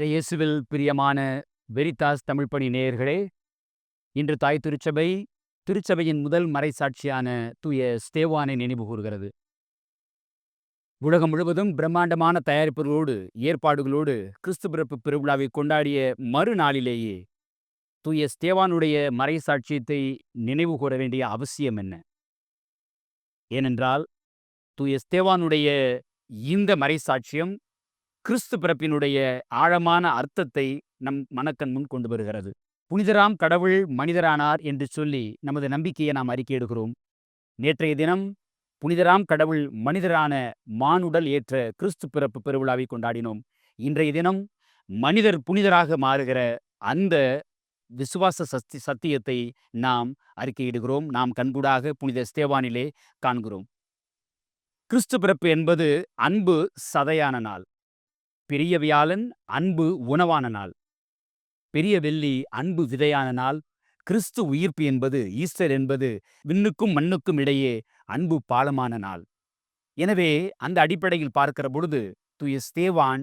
இயேசுவில் பிரியமான வெரிதாஸ் தமிழ் பணி நேயர்களே இன்று தாய் திருச்சபை திருச்சபையின் முதல் மறைசாட்சியான தூய ஸ்தேவானை நினைவு கூறுகிறது. உலகம் முழுவதும் பிரம்மாண்டமான தயாரிப்புகளோடு ஏற்பாடுகளோடு கிறிஸ்து பிறப்பு பெருவிழாவை கொண்டாடிய மறுநாளிலேயே தூய ஸ்தேவானுடைய மறைசாட்சியத்தை நினைவு கூற வேண்டிய அவசியம் என்ன? ஏனென்றால் தூய ஸ்தேவானுடைய இந்த மறைசாட்சியம் கிறிஸ்து பிறப்பினுடைய ஆழமான அர்த்தத்தை நம் மனக்கண் முன் கொண்டு வருகிறது. புனிதராம் கடவுள் மனிதரானார் என்று சொல்லி நமது நம்பிக்கையை நாம் அறிக்கையிடுகிறோம் நேற்றைய தினம் புனிதராம் கடவுள் மனிதரான மானுடல் ஏற்ற கிறிஸ்து பிறப்பு பெருவிழாவை கொண்டாடினோம். இன்றைய தினம் மனிதர் புனிதராக மாறுகிற அந்த விசுவாச சத்தி சத்தியத்தை நாம் அறிக்கையிடுகிறோம். நாம் கண்கூடாக புனித ஸ்தேவானிலே காண்கிறோம். கிறிஸ்து பிறப்பு என்பது அன்பு சதையான நாள். பெரிய வியாழன் அன்பு உணவான நாள். பெரிய வெள்ளி அன்பு விதையான நாள். கிறிஸ்து உயிர்ப்பு என்பது ஈஸ்டர் என்பது விண்ணுக்கும் மண்ணுக்கும் இடையே அன்பு பாலமான நாள். எனவே அந்த அடிப்படையில் பார்க்கிற பொழுது துய ஸ்தேவான்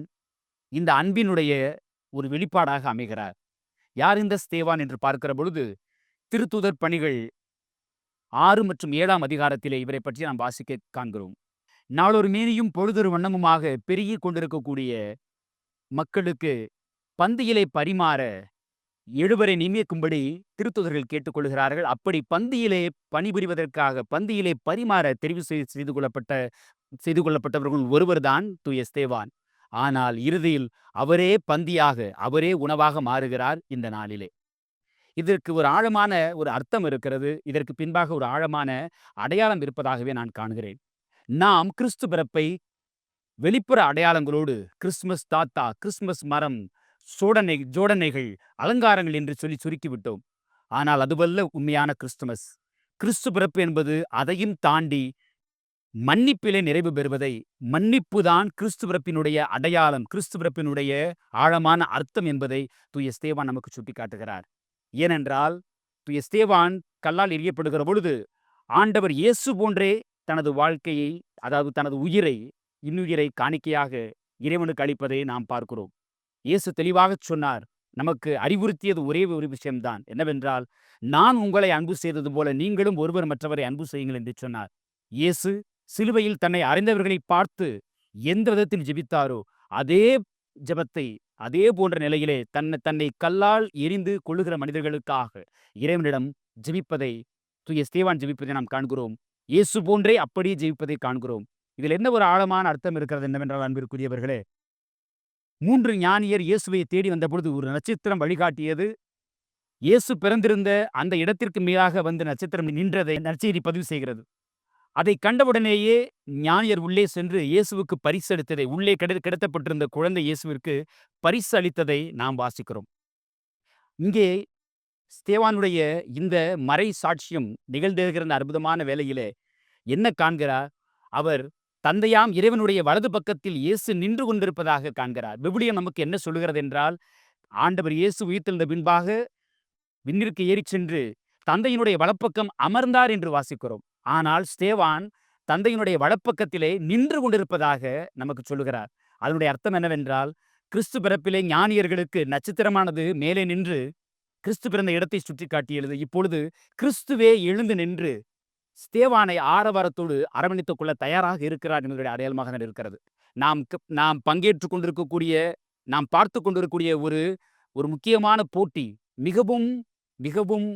இந்த அன்பினுடைய ஒரு வெளிப்பாடாக அமைகிறார். யார் இந்த ஸ்தேவான் என்று பார்க்கிற பொழுது திருத்துதர் பணிகள் ஆறு மற்றும் ஏழாம் அதிகாரத்திலே இவரை பற்றி நாம் வாசிக்க காண்கிறோம். நாளொரு மேனியும் பொழுதொரு வண்ணமுமாக பெருகிக் கொண்டிருக்கக்கூடிய மக்களுக்கு பந்தியிலே பரிமாற எழுவரை நியமிக்கும்படி திருத்துதர்கள் கேட்டுக்கொள்கிறார்கள். அப்படி பந்தியிலே பணிபுரிவதற்காக பந்தியிலே பரிமாற தெரிவு செய்து செய்து கொள்ளப்பட்ட செய்து கொள்ளப்பட்டவர்கள் ஒருவர்தான் தான் துயஸ்தேவான் ஆனால் இறுதியில் அவரே பந்தியாக அவரே உணவாக மாறுகிறார் இந்த நாளிலே. இதற்கு ஒரு ஆழமான ஒரு அர்த்தம் இருக்கிறது. இதற்கு பின்பாக ஒரு ஆழமான அடையாளம் இருப்பதாகவே நான் காண்கிறேன். நாம் கிறிஸ்து பிறப்பை வெளிப்புற அடையாளங்களோடு கிறிஸ்துமஸ் தாத்தா கிறிஸ்துமஸ் மரம் சோடனை ஜோடனைகள் அலங்காரங்கள் என்று சொல்லி சுருக்கிவிட்டோம் ஆனால் அதுவல்ல உண்மையான கிறிஸ்துமஸ். கிறிஸ்து பிறப்பு என்பது அதையும் தாண்டி மன்னிப்பிலே நிறைவு பெறுவதை மன்னிப்பு தான் கிறிஸ்து பிறப்பினுடைய அடையாளம் கிறிஸ்து பிறப்பினுடைய ஆழமான அர்த்தம் என்பதை தூய ஸ்தேவான் நமக்கு சுட்டிக்காட்டுகிறார். ஏனென்றால் தூய ஸ்தேவான் கல்லால் எரியப்படுகிற பொழுது ஆண்டவர் இயேசு போன்றே தனது வாழ்க்கையை அதாவது தனது உயிரை இன்னுயிரை காணிக்கையாக இறைவனுக்கு அளிப்பதை நாம் பார்க்கிறோம். இயேசு தெளிவாகச் சொன்னார் நமக்கு அறிவுறுத்தியது ஒரே ஒரு விஷயம்தான் என்னவென்றால் நான் உங்களை அன்பு செய்தது போல நீங்களும் ஒருவர் மற்றவரை அன்பு செய்யுங்கள் என்று சொன்னார். இயேசு சிலுவையில் தன்னை அறிந்தவர்களை பார்த்து எந்த விதத்தில் ஜெபித்தாரோ அதே ஜெபத்தை அதே போன்ற நிலையிலே தன்னை தன்னை கல்லால் எரிந்து கொள்ளுகிற மனிதர்களுக்காக இறைவனிடம் ஜெபிப்பதை தூய ஸ்தேவான் ஜெபிப்பதை நாம் காண்கிறோம். இயேசு போன்றே அப்படியே ஜெபிப்பதை காண்கிறோம். இதில் என்ன ஒரு ஆழமான அர்த்தம் இருக்கிறது என்னவென்றால் அன்பிற்குரியவர்களே மூன்று ஞானியர் இயேசுவை தேடி வந்த பொழுது ஒரு நட்சத்திரம் வழிகாட்டியது. இயேசு பிறந்திருந்த அந்த இடத்திற்கு மேலாக வந்து நட்சத்திரம் நின்றதை நற்செய்தி பதிவு செய்கிறது. அதை கண்டவுடனேயே ஞானியர் உள்ளே சென்று இயேசுவுக்கு பரிசு அளித்ததை உள்ளே கிட கிடத்தப்பட்டிருந்த குழந்தை இயேசுவிற்கு பரிசு அளித்ததை நாம் வாசிக்கிறோம். இங்கே ஸ்தேவானுடைய இந்த மறை சாட்சியம் நிகழ்ந்திருக்கிற அற்புதமான வேலையிலே என்ன காண்கிறார்? அவர் தந்தையாம் இறைவனுடைய வலது பக்கத்தில் இயேசு நின்று கொண்டிருப்பதாக காண்கிறார். விபுலியம் நமக்கு என்ன சொல்கிறது என்றால் ஆண்டவர் இயேசு உயிர்த்தெழுந்த பின்பாக விண்ணிற்கு ஏறிச் சென்று தந்தையினுடைய வலப்பக்கம் அமர்ந்தார் என்று வாசிக்கிறோம். ஆனால் ஸ்தேவான் தந்தையினுடைய வலப்பக்கத்திலே நின்று கொண்டிருப்பதாக நமக்கு சொல்லுகிறார். அதனுடைய அர்த்தம் என்னவென்றால் கிறிஸ்து பிறப்பிலே ஞானியர்களுக்கு நட்சத்திரமானது மேலே நின்று கிறிஸ்து பிறந்த இடத்தை சுற்றி காட்டியது இப்பொழுது கிறிஸ்துவே எழுந்து நின்று ஸ்தேவானை ஆரவாரத்தோடு அரவணைத்துக் கொள்ள தயாராக இருக்கிறார் என்பதனுடைய அடையாளமாக இருக்கிறது. நாம் நாம் பங்கேற்று கொண்டிருக்கக்கூடிய நாம் பார்த்து கொண்டிருக்கக்கூடிய ஒரு ஒரு முக்கியமான போட்டி மிகவும் மிகவும்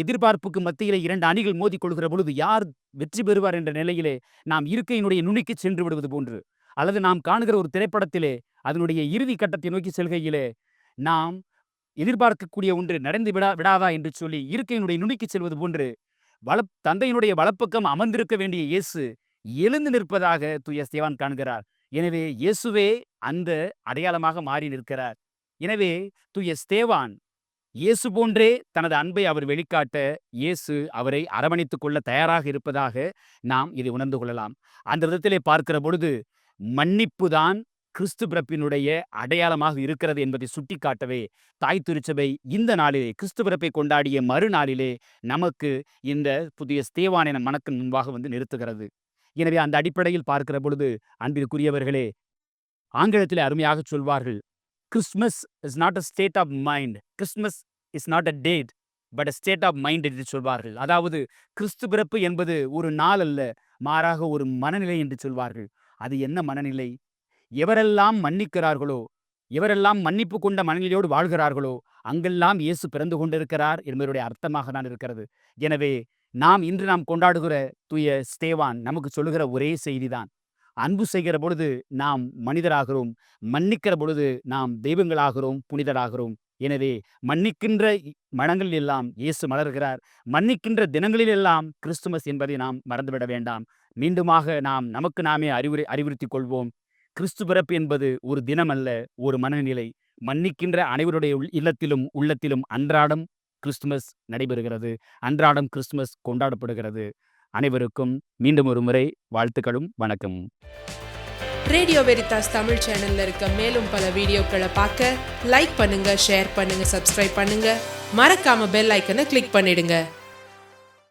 எதிர்பார்ப்புக்கு மத்தியிலே இரண்டு அணிகள் மோதிக் கொள்கிற பொழுது யார் வெற்றி பெறுவார் என்ற நிலையிலே நாம் இருக்கையினுடைய நுனிக்கு சென்று விடுவது போன்று அல்லது நாம் காணுகிற ஒரு திரைப்படத்திலே அதனுடைய இறுதி கட்டத்தை நோக்கி செல்கையிலே நாம் எதிர்பார்க்கக்கூடிய ஒன்று நடந்து விடா விடாதா என்று சொல்லி இருக்கையினுடைய நுனிக்கு செல்வது போன்று வள தந்தையினுடைய வலப்பக்கம் அமர்ந்திருக்க வேண்டிய இயேசு எழுந்து நிற்பதாக தூய ஸ்தேவான் காண்கிறார். எனவே இயேசுவே அந்த அடையாளமாக மாறி நிற்கிறார். எனவே தூய ஸ்தேவான் இயேசு போன்றே தனது அன்பை அவர் வெளிக்காட்ட இயேசு அவரை அரவணைத்துக் கொள்ள தயாராக இருப்பதாக நாம் இதை உணர்ந்து கொள்ளலாம். அந்த விதத்திலே பார்க்கிற பொழுது மன்னிப்பு தான் கிறிஸ்து பிறப்பினுடைய அடையாளமாக இருக்கிறது என்பதை சுட்டிக்காட்டவே தாய் திருச்சபை இந்த நாளிலே கிறிஸ்து பிறப்பை கொண்டாடிய மறுநாளிலே நமக்கு இந்த புதிய ஸ்தேவான் என மனக்கு முன்பாக வந்து நிறுத்துகிறது. எனவே அந்த அடிப்படையில் பார்க்கிற பொழுது அன்பிற்குரியவர்களே ஆங்கிலத்திலே அருமையாக சொல்வார்கள் Christmas is not a state of mind Christmas is not a date but a state of mind என்று சொல்வார்கள். அதாவது கிறிஸ்து பிறப்பு என்பது ஒரு நாள் அல்ல மாறாக ஒரு மனநிலை என்று சொல்வார்கள். அது என்ன மனநிலை? எவரெல்லாம் மன்னிக்கிறார்களோ எவரெல்லாம் மன்னிப்பு கொண்ட மனநிலையோடு வாழ்கிறார்களோ அங்கெல்லாம் இயேசு பிறந்து கொண்டிருக்கிறார் என்பதனுடைய அர்த்தமாக தான் இருக்கிறது. எனவே நாம் இன்று நாம் கொண்டாடுகிற தூய ஸ்தேவான் நமக்கு சொல்லுகிற ஒரே செய்திதான். அன்பு செய்கிற பொழுது நாம் மனிதராகிறோம். மன்னிக்கிற பொழுது நாம் தெய்வங்களாகிறோம் புனிதராகிறோம். எனவே மன்னிக்கின்ற மனங்களில் எல்லாம் இயேசு மலர்கிறார். மன்னிக்கின்ற தினங்களில் எல்லாம் கிறிஸ்துமஸ் என்பதை நாம் மறந்துவிட வேண்டாம். மீண்டுமாக நாம் நமக்கு நாமே அறிவுரை அறிவுறுத்தி கொள்வோம். கிறிஸ்து பிறப்பு என்பது ஒரு தினம் அல்ல ஒரு மனநிலை. மன்னிக்கின்ற அனைவருடைய உள்- இல்லத்திலும் உள்ளத்திலும் அன்றாடம் கிறிஸ்துமஸ் நடைபெறுகிறது. அன்றாடம் கிறிஸ்துமஸ் கொண்டாடப்படுகிறது. அனைவருக்கும் மீண்டும் ஒரு முறை வாழ்த்துக்களும் வணக்கம். ரேடியோ வெரிதாஸ் தமிழ் சேனல்ல இருக்க மேலும் பல வீடியோக்களை பார்க்க லைக் பண்ணுங்க ஷேர் பண்ணுங்க சப்ஸ்கிரைப் பண்ணுங்க. மறக்காம பெல் ஐக்கனை கிளிக் பண்ணிடுங்க.